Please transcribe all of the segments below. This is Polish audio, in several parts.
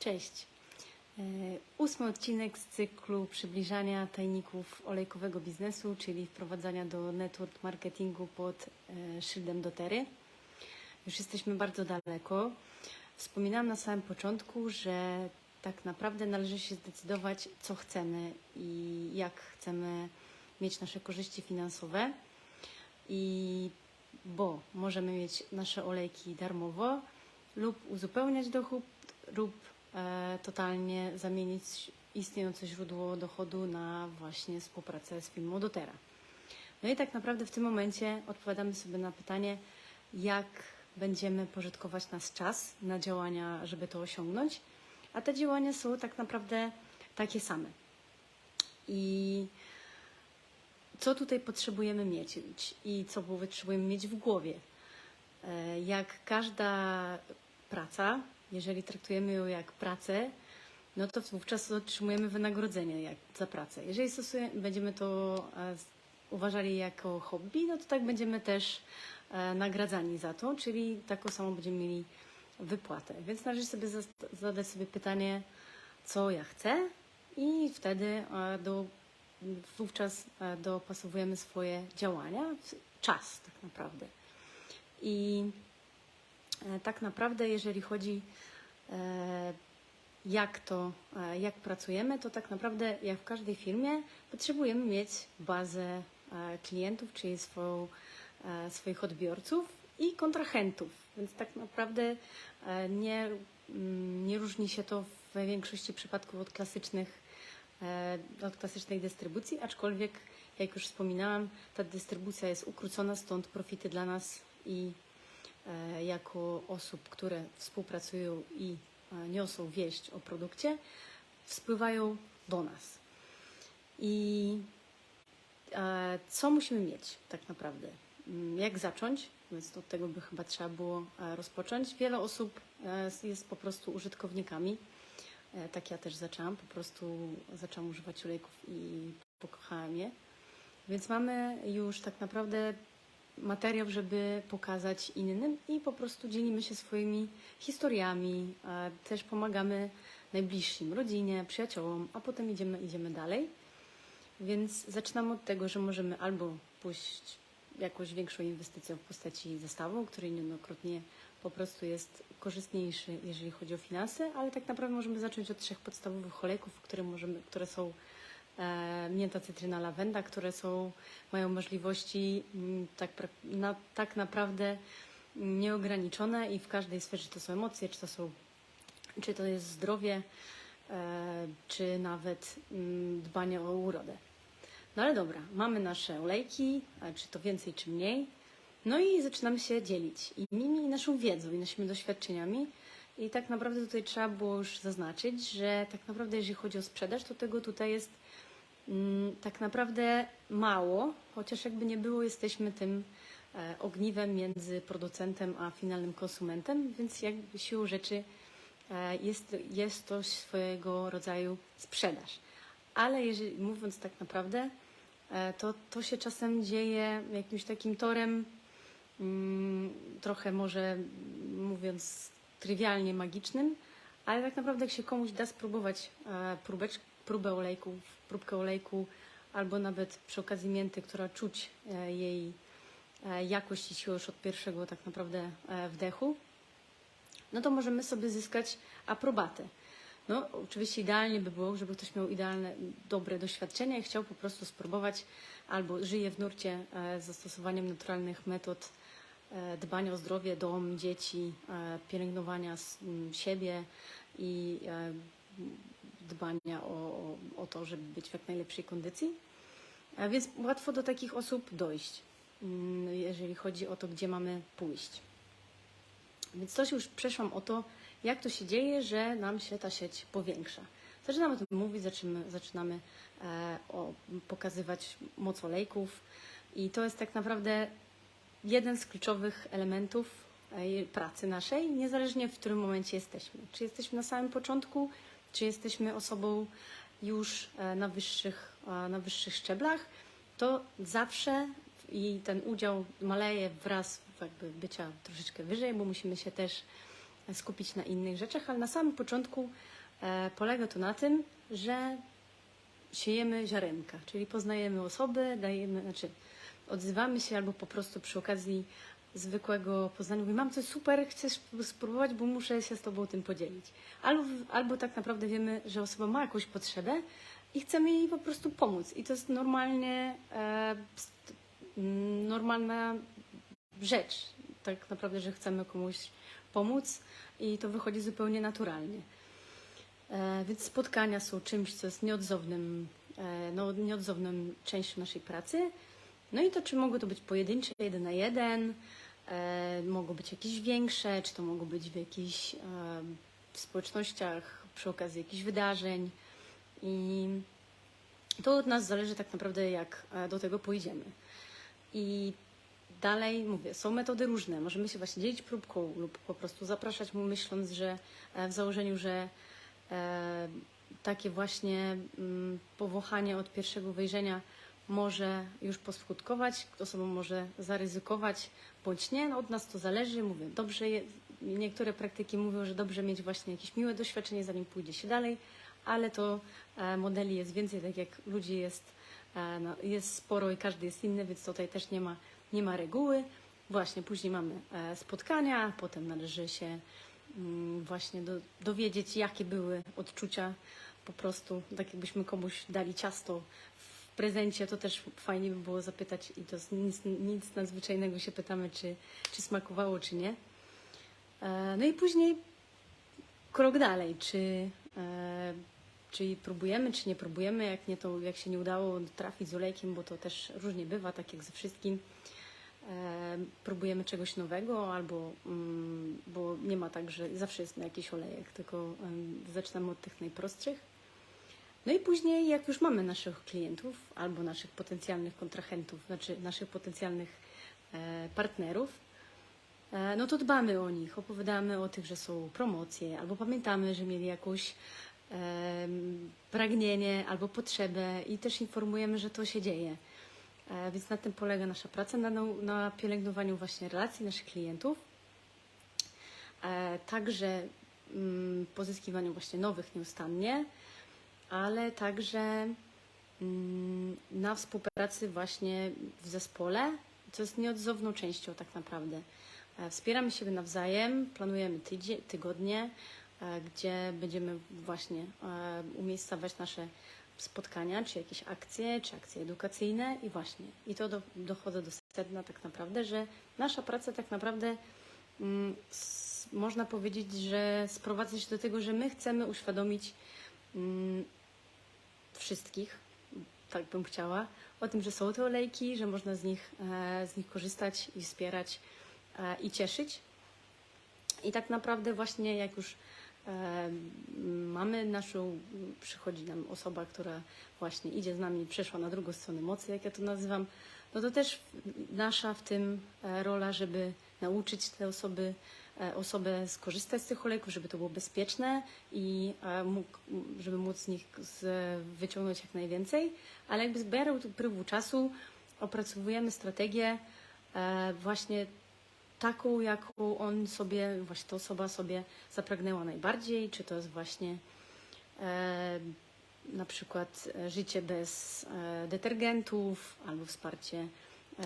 Cześć. E, Ósmy odcinek z cyklu przybliżania tajników olejkowego biznesu, czyli wprowadzania do network marketingu pod e, szyldem dotery. Już jesteśmy bardzo daleko. Wspominałam na samym początku, że tak naprawdę należy się zdecydować, co chcemy i jak chcemy mieć nasze korzyści finansowe. I bo możemy mieć nasze olejki darmowo lub uzupełniać dochód lub totalnie zamienić istniejące źródło dochodu na właśnie współpracę z firmą Dotera. No i tak naprawdę w tym momencie odpowiadamy sobie na pytanie, jak będziemy pożytkować nasz czas na działania, żeby to osiągnąć, a te działania są tak naprawdę takie same. I co tutaj potrzebujemy mieć i co potrzebujemy mieć w głowie. E, Jak każda praca, jeżeli traktujemy ją jak pracę, no to wówczas otrzymujemy wynagrodzenie jak za pracę. Jeżeli będziemy to e, uważali jako hobby, no to tak będziemy też e, nagradzani za to, czyli taką samą będziemy mieli wypłatę. Więc należy sobie zadać sobie pytanie, co ja chcę i wtedy e, do, wówczas dopasowujemy swoje działania, czas tak naprawdę. I tak naprawdę, jeżeli chodzi e, jak to, e, jak pracujemy, to tak naprawdę jak w każdej firmie potrzebujemy mieć bazę e, klientów, czyli swoją, e, swoich odbiorców i kontrahentów. Więc tak naprawdę e, nie, mm, nie różni się to w większości przypadków od klasycznych e, od klasycznej dystrybucji, aczkolwiek, jak już wspominałam, ta dystrybucja jest ukrócona, stąd profity dla nas i e, jako osób, które współpracują i e, niosą wieść o produkcie, spływają do nas. I e, co musimy mieć tak naprawdę? Mm, Jak zacząć? Więc od tego by chyba trzeba było e, rozpocząć. Wiele osób e, jest po prostu użytkownikami. E, Tak ja też zaczęłam. Po prostu zaczęłam używać olejków i pokochałam je. Więc mamy już tak naprawdę materiał, żeby pokazać innym i po prostu dzielimy się swoimi historiami, a też pomagamy najbliższym, rodzinie, przyjaciołom, a potem idziemy, idziemy dalej. Więc zaczynamy od tego, że możemy albo pójść jakąś większą inwestycją w postaci zestawu, który niejednokrotnie po prostu jest korzystniejszy, jeżeli chodzi o finanse, ale tak naprawdę możemy zacząć od trzech podstawowych olejków, które, możemy, które są e, mięta, cytryna, lawenda, które są, mają możliwości mm, tak, na, tak naprawdę nieograniczone i w każdej sferze, czy to są emocje, czy to są czy to jest zdrowie, e, czy nawet mm, dbanie o urodę. No ale dobra, mamy nasze olejki, a czy to więcej, czy mniej. No i zaczynamy się dzielić i nimi, i naszą wiedzą, i naszymi doświadczeniami. I tak naprawdę tutaj trzeba było już zaznaczyć, że tak naprawdę jeżeli chodzi o sprzedaż, to tego tutaj jest tak naprawdę mało, chociaż jakby nie było, jesteśmy tym e, ogniwem między producentem a finalnym konsumentem, więc jakby siłą rzeczy e, jest, jest to swojego rodzaju sprzedaż. Ale jeżeli, mówiąc tak naprawdę, e, to, to się czasem dzieje jakimś takim torem, mm, trochę może mm, mówiąc trywialnie magicznym, ale tak naprawdę jak się komuś da spróbować e, próbecz, próbę olejku, próbkę olejku, albo nawet przy okazji mięty, która czuć e, jej e, jakość i siłę już od pierwszego tak naprawdę e, wdechu, no to możemy sobie zyskać aprobatę. No, oczywiście idealnie by było, żeby ktoś miał idealne, dobre doświadczenie i chciał po prostu spróbować albo żyje w nurcie z zastosowaniem naturalnych metod dbania o zdrowie, dom, dzieci, pielęgnowania siebie i dbania o, o, o to, żeby być w jak najlepszej kondycji. A więc łatwo do takich osób dojść, mm, jeżeli chodzi o to, gdzie mamy pójść. Więc coś już przeszłam o to, jak to się dzieje, że nam się ta sieć powiększa. Zaczynamy o tym mówić, zaczynamy, zaczynamy e, o, pokazywać moc olejków i to jest tak naprawdę jeden z kluczowych elementów e, pracy naszej, niezależnie w którym momencie jesteśmy. Czy jesteśmy na samym początku, czy jesteśmy osobą już e, na wyższych, e, na wyższych szczeblach, to zawsze i ten udział maleje wraz jakby bycia troszeczkę wyżej, bo musimy się też skupić na innych rzeczach, ale na samym początku e, polega to na tym, że siejemy ziarenka, czyli poznajemy osoby, dajemy, znaczy odzywamy się albo po prostu przy okazji zwykłego poznania mówimy, mam coś super, chcesz spróbować, bo muszę się z Tobą tym podzielić. Albo, albo tak naprawdę wiemy, że osoba ma jakąś potrzebę i chcemy jej po prostu pomóc. I to jest normalnie e, normalna rzecz, tak naprawdę, że chcemy komuś pomóc i to wychodzi zupełnie naturalnie. E, więc spotkania są czymś, co jest nieodzownym, e, no, nieodzowną częścią naszej pracy. No i to, czy mogą to być pojedyncze, jeden na jeden, mogą być jakieś większe, czy to mogą być w jakichś e, społecznościach przy okazji jakichś wydarzeń. I to od nas zależy tak naprawdę, jak e, do tego pójdziemy. I dalej mówię, są metody różne. Możemy się właśnie dzielić próbką lub po prostu zapraszać mu, myśląc, że e, w założeniu, że e, takie właśnie mm, powąchanie od pierwszego wejrzenia może już poskutkować, osobą może zaryzykować bądź nie. No, od nas to zależy. Mówię, dobrze je, niektóre praktyki mówią, że dobrze mieć właśnie jakieś miłe doświadczenie, zanim pójdzie się dalej, ale to e, modeli jest więcej, tak jak ludzi jest, e, no, jest sporo i każdy jest inny, więc tutaj też nie ma, nie ma reguły. Właśnie później mamy e, spotkania, potem należy się mm, właśnie do, dowiedzieć, jakie były odczucia po prostu, tak jakbyśmy komuś dali ciasto w prezencie, to też fajnie by było zapytać i to nic, nic nadzwyczajnego się pytamy, czy, czy smakowało, czy nie. E, No i później krok dalej, czy, e, czy próbujemy, czy nie próbujemy, jak, nie to, jak się nie udało trafić z olejkiem, bo to też różnie bywa, tak jak ze wszystkim. E, próbujemy czegoś nowego, albo mm, bo nie ma tak, że zawsze jest na jakiś olejek, tylko zaczynamy od tych najprostszych. No i później, jak już mamy naszych klientów albo naszych potencjalnych kontrahentów, znaczy naszych potencjalnych e, partnerów, e, no to dbamy o nich, opowiadamy o tych, że są promocje, albo pamiętamy, że mieli jakąś pragnienie albo potrzebę i też informujemy, że to się dzieje. E, Więc na tym polega nasza praca, na, na pielęgnowaniu właśnie relacji naszych klientów, także mm, pozyskiwaniu właśnie nowych nieustannie, ale także mm, na współpracy właśnie w zespole, co jest nieodzowną częścią tak naprawdę. E, Wspieramy siebie nawzajem, planujemy tydzie, tygodnie, e, gdzie będziemy właśnie e, umiejscawiać nasze spotkania, czy jakieś akcje, czy akcje edukacyjne i właśnie. I to do, dochodzę do sedna tak naprawdę, że nasza praca tak naprawdę mm, s, można powiedzieć, że sprowadza się do tego, że my chcemy uświadomić mm, wszystkich, tak bym chciała, o tym, że są te olejki, że można z nich, e, z nich korzystać i wspierać e, i cieszyć. I tak naprawdę właśnie jak już e, mamy naszą, przychodzi nam osoba, która właśnie idzie z nami, przeszła na drugą stronę mocy, jak ja to nazywam, no to też nasza w tym rola, żeby nauczyć te osoby, e, osobę skorzystać z tych olejków, żeby to było bezpieczne i e, mógł, żeby móc z nich wyciągnąć jak najwięcej, ale jakby z miarą upływu czasu opracowujemy strategię e, właśnie taką, jaką on sobie, właśnie ta osoba sobie zapragnęła najbardziej, czy to jest właśnie na przykład życie bez detergentów, albo wsparcie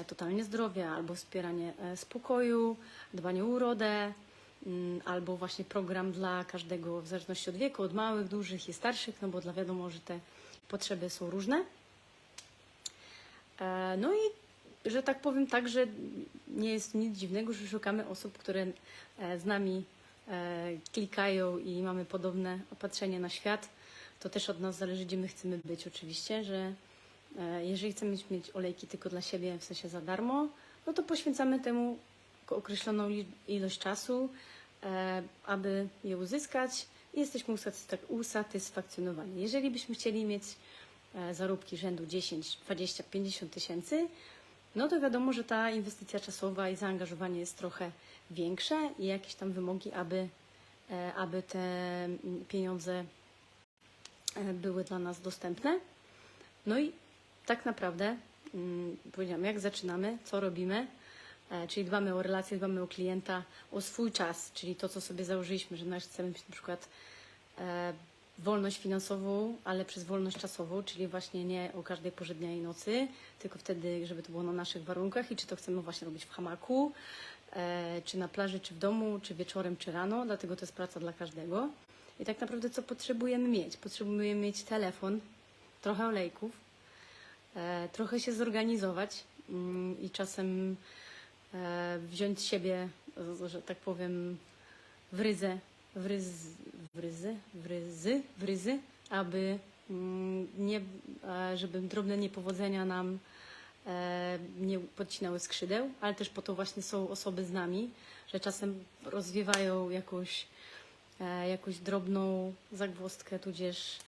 totalnie zdrowia, albo wspieranie spokoju, dbanie o urodę, albo właśnie program dla każdego w zależności od wieku, od małych, dużych i starszych, no bo dla wiadomo, że te potrzeby są różne. E, No i że tak powiem tak, że nie jest nic dziwnego, że szukamy osób, które e, z nami e, klikają i mamy podobne opatrzenie na świat. To też od nas zależy, gdzie my chcemy być oczywiście, że jeżeli chcemy mieć olejki tylko dla siebie, w sensie za darmo, no to poświęcamy temu określoną ilość czasu, e, aby je uzyskać i jesteśmy usatysfak- usatysfakcjonowani. Jeżeli byśmy chcieli mieć e, zarobki rzędu 10, 20, 50 tysięcy, no to wiadomo, że ta inwestycja czasowa i zaangażowanie jest trochę większe i jakieś tam wymogi, aby, e, aby te pieniądze były dla nas dostępne. No i tak naprawdę mm, powiedziałam, jak zaczynamy, co robimy. E, Czyli dbamy o relacje, dbamy o klienta, o swój czas, czyli to, co sobie założyliśmy, że chcemy mieć na przykład e, wolność finansową, ale przez wolność czasową, czyli właśnie nie o każdej porze dnia i nocy, tylko wtedy, żeby to było na naszych warunkach i czy to chcemy właśnie robić w hamaku, e, czy na plaży, czy w domu, czy wieczorem, czy rano, dlatego to jest praca dla każdego. I tak naprawdę co potrzebujemy mieć? Potrzebujemy mieć telefon, trochę olejków, trochę się zorganizować mm, i czasem wziąć siebie, że tak powiem, w ryzę, w ryz, w ryzy, w ryzy, w ryzy, aby mm, nie, e, żeby drobne niepowodzenia nam e, nie podcinały skrzydeł, ale też po to właśnie są osoby z nami, że czasem rozwiewają jakąś, e, jakąś drobną zagwozdkę, tudzież